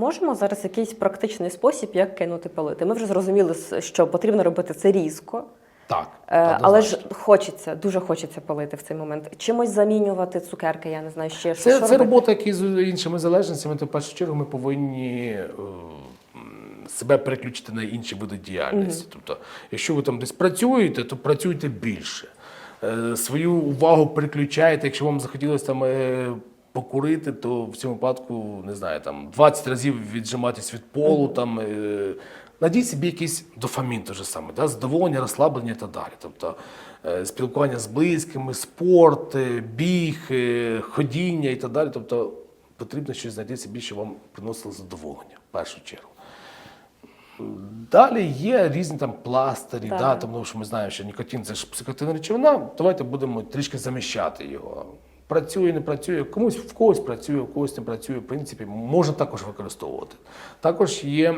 можемо зараз якийсь практичний спосіб, як кинути палити? Ми вже зрозуміли, що потрібно робити це різко, Так. е, але ж хочеться, дуже хочеться палити в цей момент. Чимось замінювати цукерки, я не знаю, ще. Це, що це робити? робота, як і з іншими залежностями, то в першу чергу ми повинні е, себе переключити на інші види діяльності. Тобто, якщо ви там десь працюєте, то працюйте більше. Е, Свою увагу переключаєте, якщо вам захотілося там. е, Покурити, то в цьому випадку не знаю, там 20 разів віджиматись від полу, там е, Найдіть собі якийсь дофамін, те ж саме, да? задоволення, розслаблення і так далі. Тобто е, спілкування з близькими, спорт, е, біг, е, ходіння і так далі. Тобто потрібно щось знайти собі, що вам приносило задоволення в першу чергу. Далі є різні там пластирі, да, тому що ми знаємо, що нікотин це ж психоактивна речовина. Давайте будемо трішки заміщати його. Працює, не працює, комусь в когось працює, в когось не працює. В принципі, можна також використовувати. Також є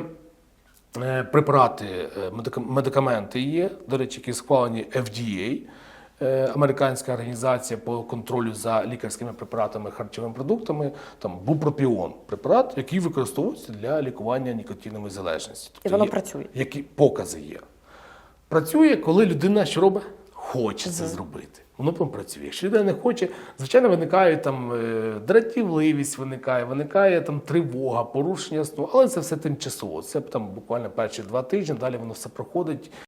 е, препарати, е, медикаменти є, до речі, які схвалені FDA, е, американська організація по контролю за лікарськими препаратами, харчовими продуктами, там бупропіон, препарат, який використовується для лікування нікотинової залежності. Тобто І воно є- працює. Які покази є. Працює, коли людина що робить? Хоче це зробити. Воно потім працює. Якщо людина не хоче, звичайно, виникає там е, дратівливість, виникає, виникає там тривога, порушення сну, але це все тимчасово. Це там буквально перші два тижні, далі воно все проходить